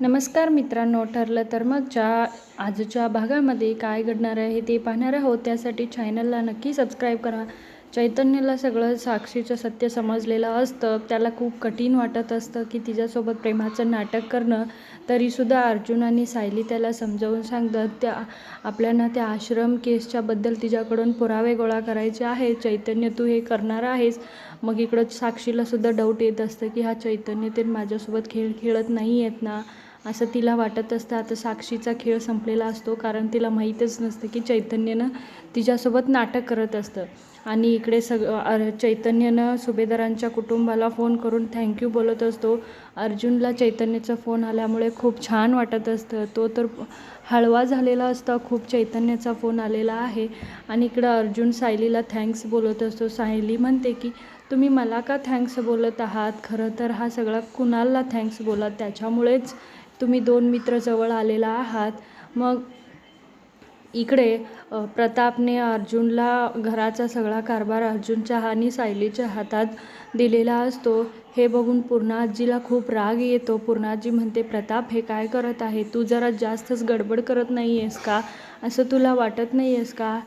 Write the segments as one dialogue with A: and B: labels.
A: नमस्कार मित्रांनो ठरलं तर मगच्या आजच्या भागामध्ये काय घडणार आहे ते पाहणार आहोत. त्यासाठी चॅनलला नक्की सबस्क्राईब करा. चैतन्यला सगळं साक्षीचं सत्य समजलेलं असतं. त्याला खूप कठीण वाटत असतं की तिच्यासोबत प्रेमाचं नाटक करणं. तरीसुद्धा अर्जुन आणि सायली त्याला समजावून सांगतात त्या आपल्याला त्या आश्रम केसच्याबद्दल तिच्याकडून पुरावे गोळा करायचे आहे चैतन्य तू हे करणार आहेस. मग इकडं साक्षीलासुद्धा डाऊट येत असतं की हा चैतन्य ते माझ्यासोबत खेळ खेळत नाही आहेत ना. असं तिला वाटत असतं. आता साक्षीचा खेळ संपलेला असतो कारण तिला माहीतच नसतं की चैतन्यनं तिच्यासोबत नाटक करत असतं. आणि इकडे सग चैतन्यनं सुभेदारांच्या कुटुंबाला फोन करून थँक्यू बोलत असतो. अर्जुनला चैतन्याचा फोन आल्यामुळे खूप छान वाटत असतं. तो तर हळवा झालेला असता खूप चैतन्याचा फोन आलेला आहे. आणि इकडं अर्जुन सायलीला थँक्स बोलत असतो. सायली म्हणते की तुम्ही मला का थँक्स बोलत आहात? खरं तर हा सगळा कुणालला थँक्स बोला त्याच्यामुळेच तुम्ही दोन मित्र जवळ आलेला आहात. मग इकडे प्रतापने अर्जुनला घराचा सगळा कारभार अर्जुनच्या आणि सायलीच्या हातात दिलेला असतो. हे बघून पूर्णाजीला खूप राग येतो. पूर्णाजी म्हणते प्रताप हे काय करत आहे? तू जरा जास्तच गडबड करत नाही आहेस का? असं तुला वाटत नाही आहेस का?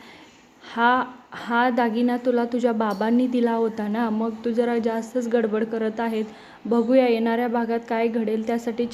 A: हा हा दागिना तुला तुझ्या बाबांनी दिला होता ना मग तू जरा जास्तच गडबड करत आहेत. बघूया येणाऱ्या भागात काय घडेल त्यासाठी